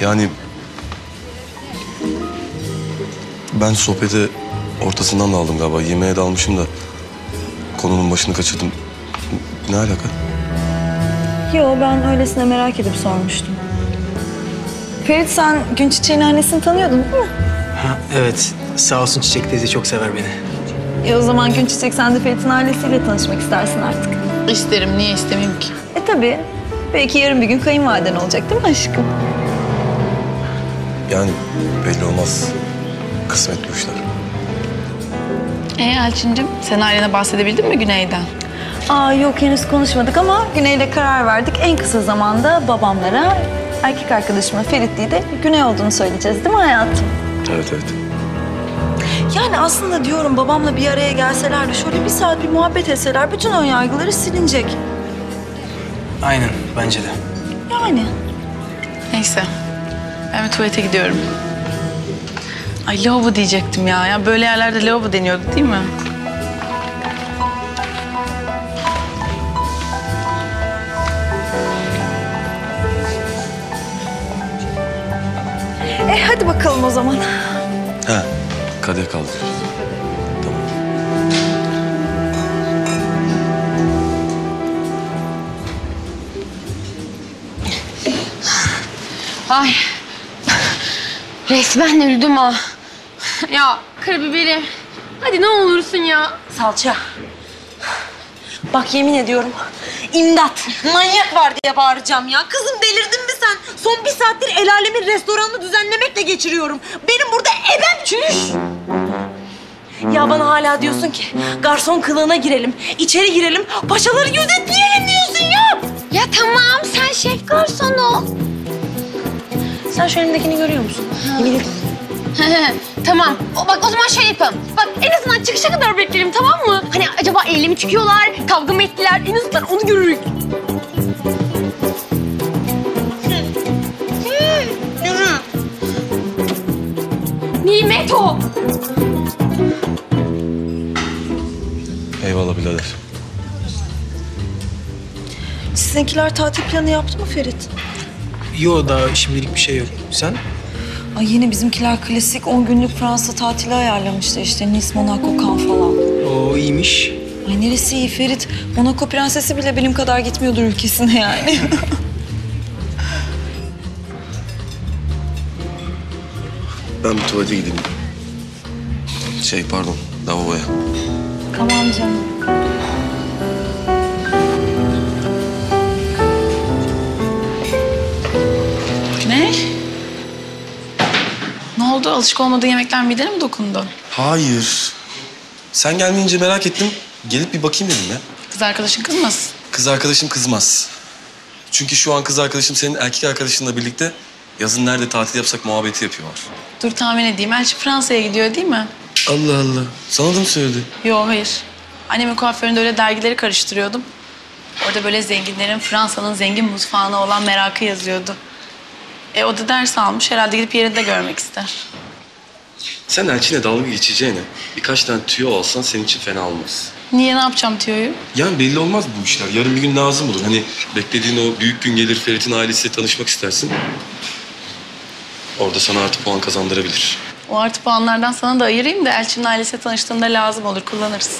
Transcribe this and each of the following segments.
Yani... Ben sohbeti ortasından da aldım galiba. Yemeğe dalmışım da konunun başını kaçırdım. Ne alaka? Yo ben öylesine merak edip sormuştum. Ferit sen Gün Çiçek'in annesini tanıyordun değil mi? Ha, evet. Sağ olsun Çiçek teyze çok sever beni. E o zaman Gün Çiçek sen de Ferit'in ailesiyle tanışmak istersin artık. İsterim. Niye istemeyeyim ki? E tabii. Belki yarın bir gün kayınvaliden olacak değil mi aşkım? Yani belli olmaz. Kısmet bu işler. Ee Elçin'cim sen ailene bahsedebildin mi Güney'den? Aa yok henüz konuşmadık ama Güney'le karar verdik. En kısa zamanda babamlara erkek arkadaşıma Ferit değil de Güney olduğunu söyleyeceğiz değil mi hayatım? Evet evet. Yani aslında diyorum babamla bir araya gelseler de şöyle bir saat bir muhabbet etseler bütün ön yargıları silinecek. Aynen bence de. Yani. Neyse. Ben bir tuvalete gidiyorum. Ay lavabo diyecektim ya. Ya böyle yerlerde lavabo deniyordu değil mi? E hadi bakalım o zaman. Ha, kadeh kaldırıyoruz. Tamam. Ay. Resmen öldüm ha. Ya karabiberim. Hadi ne olursun ya. Salça. Bak yemin ediyorum imdat manyak var diye bağıracağım ya. Kızım delirdin mi sen? Son bir saattir el alemin restoranını düzenlemekle geçiriyorum. Benim burada ebem çüş. Ya bana hala diyorsun ki garson kılığına girelim, içeri girelim, paşaları gözetleyelim diyorsun ya. Ya tamam sen şef garson ol. Sen şu elimdekini görüyor musun? Yemin ederim. tamam. O, bak o zaman şey yapalım. Bak en azından çıkışa kadar bekleyelim tamam mı? Hani acaba eyle mi çıkıyorlar, kavga mı ettiler? En azından onu görürük. Nimet o. Eyvallah birader. Sizinkiler tatil planı yaptı mı Ferit? Yo daha şimdilik bir şey yok. Sen? Ay yine bizimkiler klasik 10 günlük Fransa tatili ayarlamıştı işte. Nice, Monaco, Cannes falan. O iyiymiş. Ay neresi iyi Ferit? Monaco prensesi bile benim kadar gitmiyordur ülkesine yani. Ben bir tuvalete gideyim. Şey pardon, lavaboya. tamam canım. Ne oldu? Alışık olmadığı yemekler midene mi dokundu? Hayır. Sen gelmeyince merak ettim. Gelip bir bakayım dedim ya. Kız arkadaşın kızmasın. Kız arkadaşım kızmaz. Çünkü şu an kız arkadaşım senin erkek arkadaşınla birlikte yazın nerede tatil yapsak muhabbeti yapıyorlar. Dur tahmin edeyim. Elçi Fransa'ya gidiyor değil mi? Allah Allah. Sana da mı söyledi? Yo hayır. Annemin kuaföründe öyle dergileri karıştırıyordum. Orada böyle zenginlerin Fransa'nın zengin mutfağına olan merakı yazıyordu. E o da ders almış. Herhalde gidip yerinde görmek ister. Sen Elçin'e dalga geçeceğine birkaç tane tüyo alsan senin için fena olmaz. Niye ne yapacağım Tiyo'yu? Yani belli olmaz bu işler. Yarın bir gün lazım olur. Hani beklediğin o büyük gün gelir Ferit'in ailesiyle tanışmak istersin. Orada sana artı puan kazandırabilir. O artı puanlardan sana da ayırayım da Elçin'in ailesiyle tanıştığında lazım olur. Kullanırsın.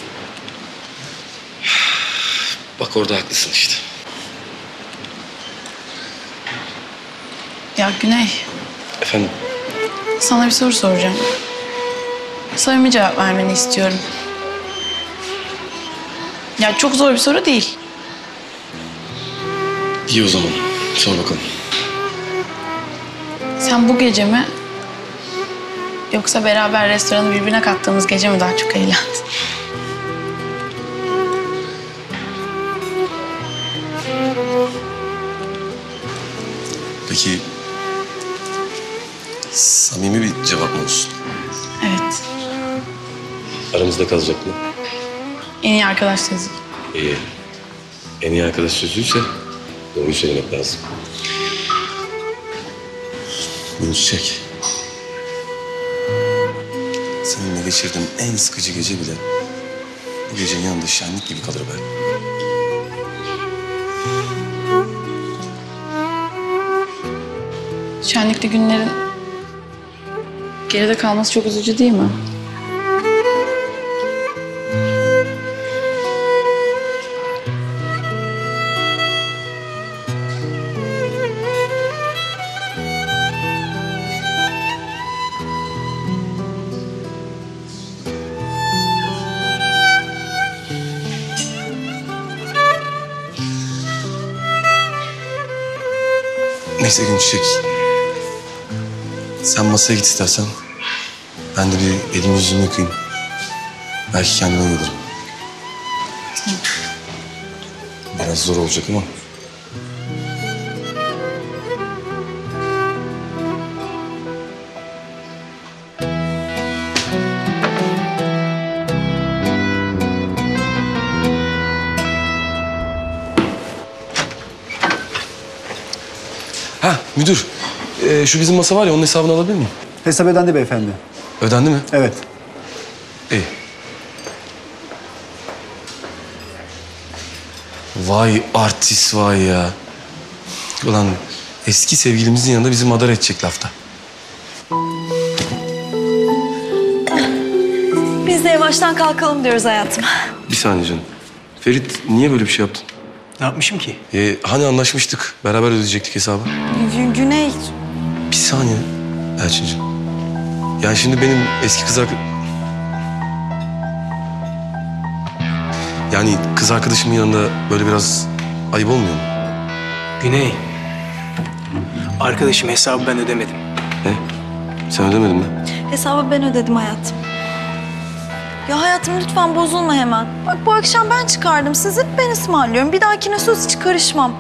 Bak orada haklısın işte. Ya Güney, Efendim? sana bir soru soracağım. Samimi cevap vermeni istiyorum. Ya çok zor bir soru değil. İyi o zaman. Sor bakalım. Sen bu gece mi yoksa beraber restoranı birbirine kattığımız gece mi daha çok eğlendin? Peki samimi bir cevap mı olsun? Evet. Aramızda kalacak mı? En iyi arkadaş sözü. İyi. En iyi arkadaş sözüyse doğruyu söylemek lazım. Bunu çek. Seninle geçirdiğim en sıkıcı gece bile bu gecenin yanında şenlik gibi kalır be. Şenlikli günlerin geride kalması çok üzücü değil mi? Neyse gün. Sen masaya git istersen. Ben de bir elimi yüzümü yıkayayım. Belki kendime gelirim. Biraz zor olacak ama. Ha müdür. Ee, şu bizim masa var ya onun hesabını alabilir miyim? Hesap ödendi beyefendi. Ödendi mi? Evet. İyi. Vay artist vay ya. Ulan eski sevgilimizin yanında bizi madar edecek lafta. Biz de yavaştan kalkalım diyoruz hayatım. Bir saniye canım. Ferit niye böyle bir şey yaptın? Ne yapmışım ki? Ee, hani anlaşmıştık. Beraber ödeyecektik hesabı. Gü- Güney, Bir saniye Elçin'cim. Yani şimdi benim eski kız arkadaşım... Yani kız arkadaşımın yanında böyle biraz ayıp olmuyor mu? Güney. Arkadaşım hesabı ben ödemedim. Ne? Sen ödemedin mi? hesabı ben ödedim hayatım. Ya hayatım lütfen bozulma hemen. Bak bu akşam ben çıkardım sizi, ben ısmarlıyorum. Bir dahakine söz hiç karışmam.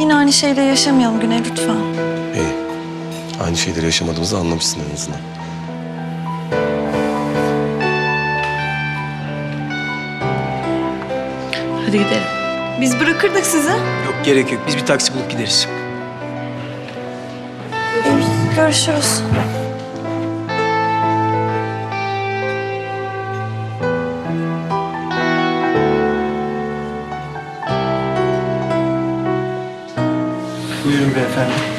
Yine aynı şeyle yaşamayalım Güney lütfen. İyi. Aynı şeyleri yaşamadığımızı anlamışsın en azından. Hadi gidelim. Biz bırakırdık sizi. Yok gerek yok. Biz bir taksi bulup gideriz. Görüşürüz. Buyurun beyefendi.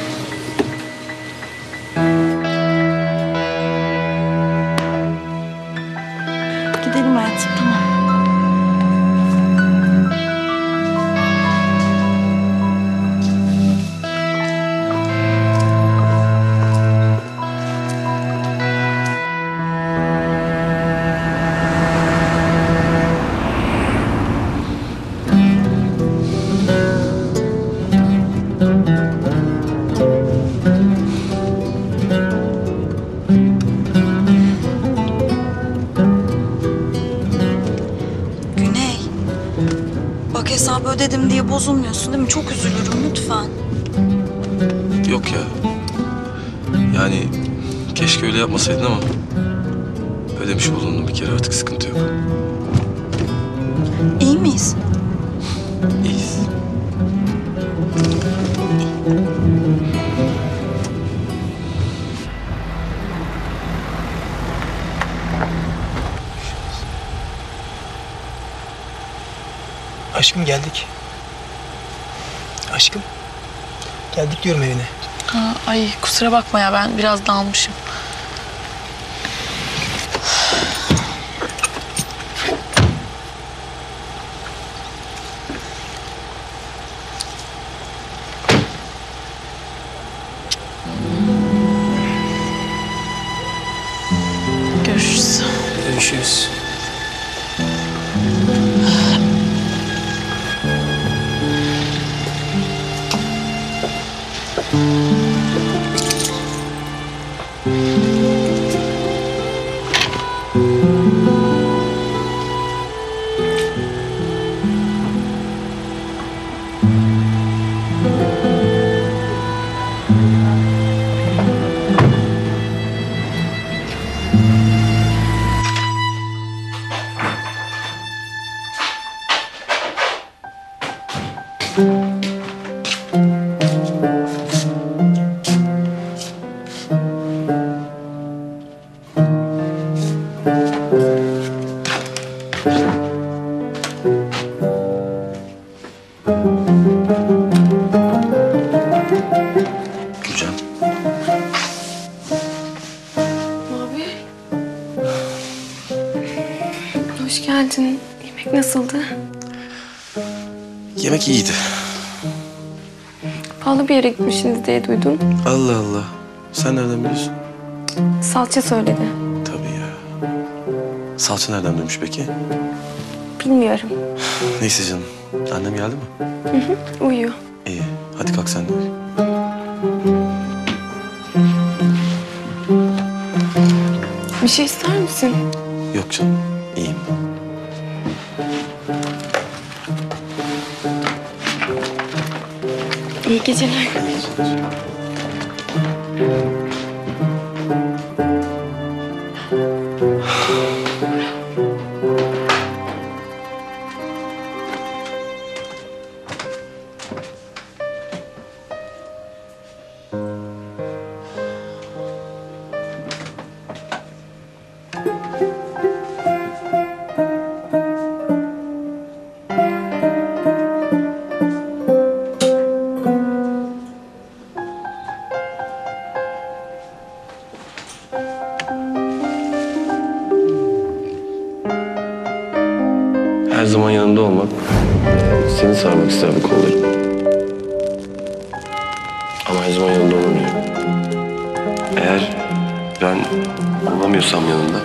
Hesabı ödedim diye bozulmuyorsun değil mi? Çok üzülürüm lütfen. Yok ya. Yani keşke öyle yapmasaydın ama... Ödemiş bulundum bir kere artık sıkıntı yok. İyi miyiz? İyiyiz. Aşkım geldik. Aşkım. Geldik diyorum evine. Ha, ay kusura bakma ya ben biraz dalmışım. Gülcan. Abi. Hoş geldin. Yemek nasıldı? Yemek iyiydi. Pahalı bir yere gitmişsiniz diye duydum. Allah Allah. Sen nereden biliyorsun? Salça söyledi. Tabii ya. Salça nereden duymuş peki? Bilmiyorum. Neyse canım. Annem geldi mi? Uyuyor. İyi. Hadi kalk sen de. Bir şey ister misin? Yok canım. İyiyim. いい気じゃない Her zaman yanında olmak, seni sarmak ister bu kollarım. Ama her zaman yanında olamıyorum. Eğer ben olamıyorsam yanında...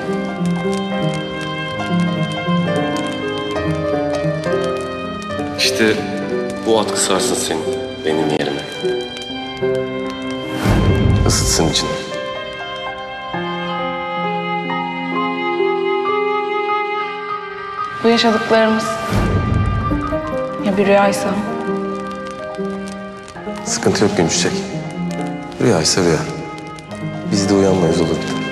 İşte bu atkı sarsın seni benim yerime. Isıtsın içini. Bu yaşadıklarımız ya bir rüyaysa Sıkıntı yok Gümüşçek. Rüya ise rüya. Biz de uyanmayız olur.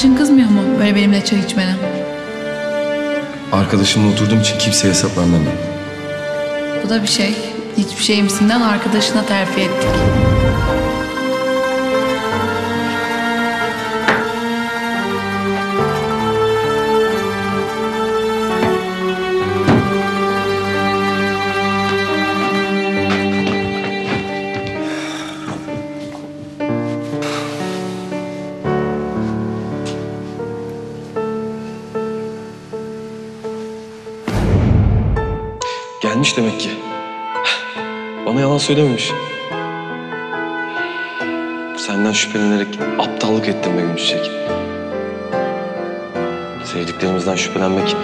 Arkadaşın kızmıyor mu böyle benimle çay içmene? Arkadaşımla oturduğum için kimseye hesap vermem ben. Bu da bir şey. Hiçbir şeyimsinden arkadaşına terfi ettik. Gelmiş demek ki. Bana yalan söylememiş. Senden şüphelenerek aptallık ettim be Gümüşçek. Sevdiklerimizden şüphelenmek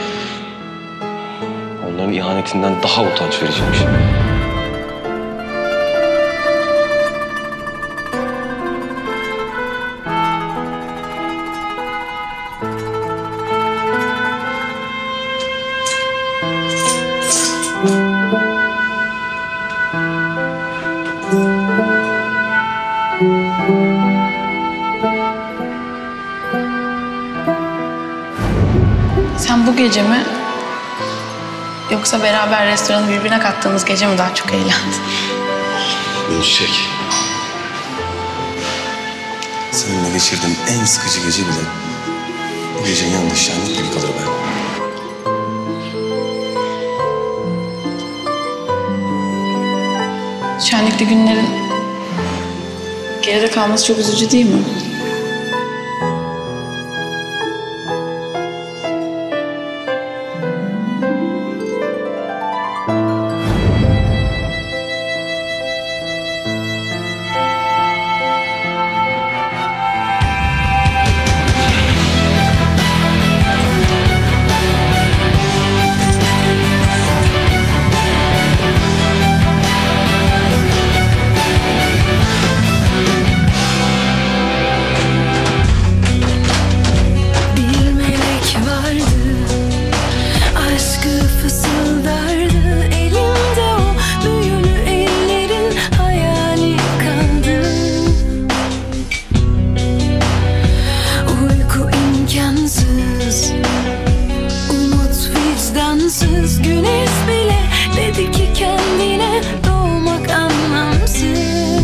onların ihanetinden daha utanç vericiymiş. Yoksa beraber restoranı birbirine kattığımız gece mi daha çok eğlendin? Gümüşçek. Seninle geçirdiğim en sıkıcı gece bile bu gecenin yanında şenlik gibi kalır ben. Şenlikli günlerin geride kalması çok üzücü değil mi? Yıldızsız güneş bile dedi ki kendine doğmak anlamsız.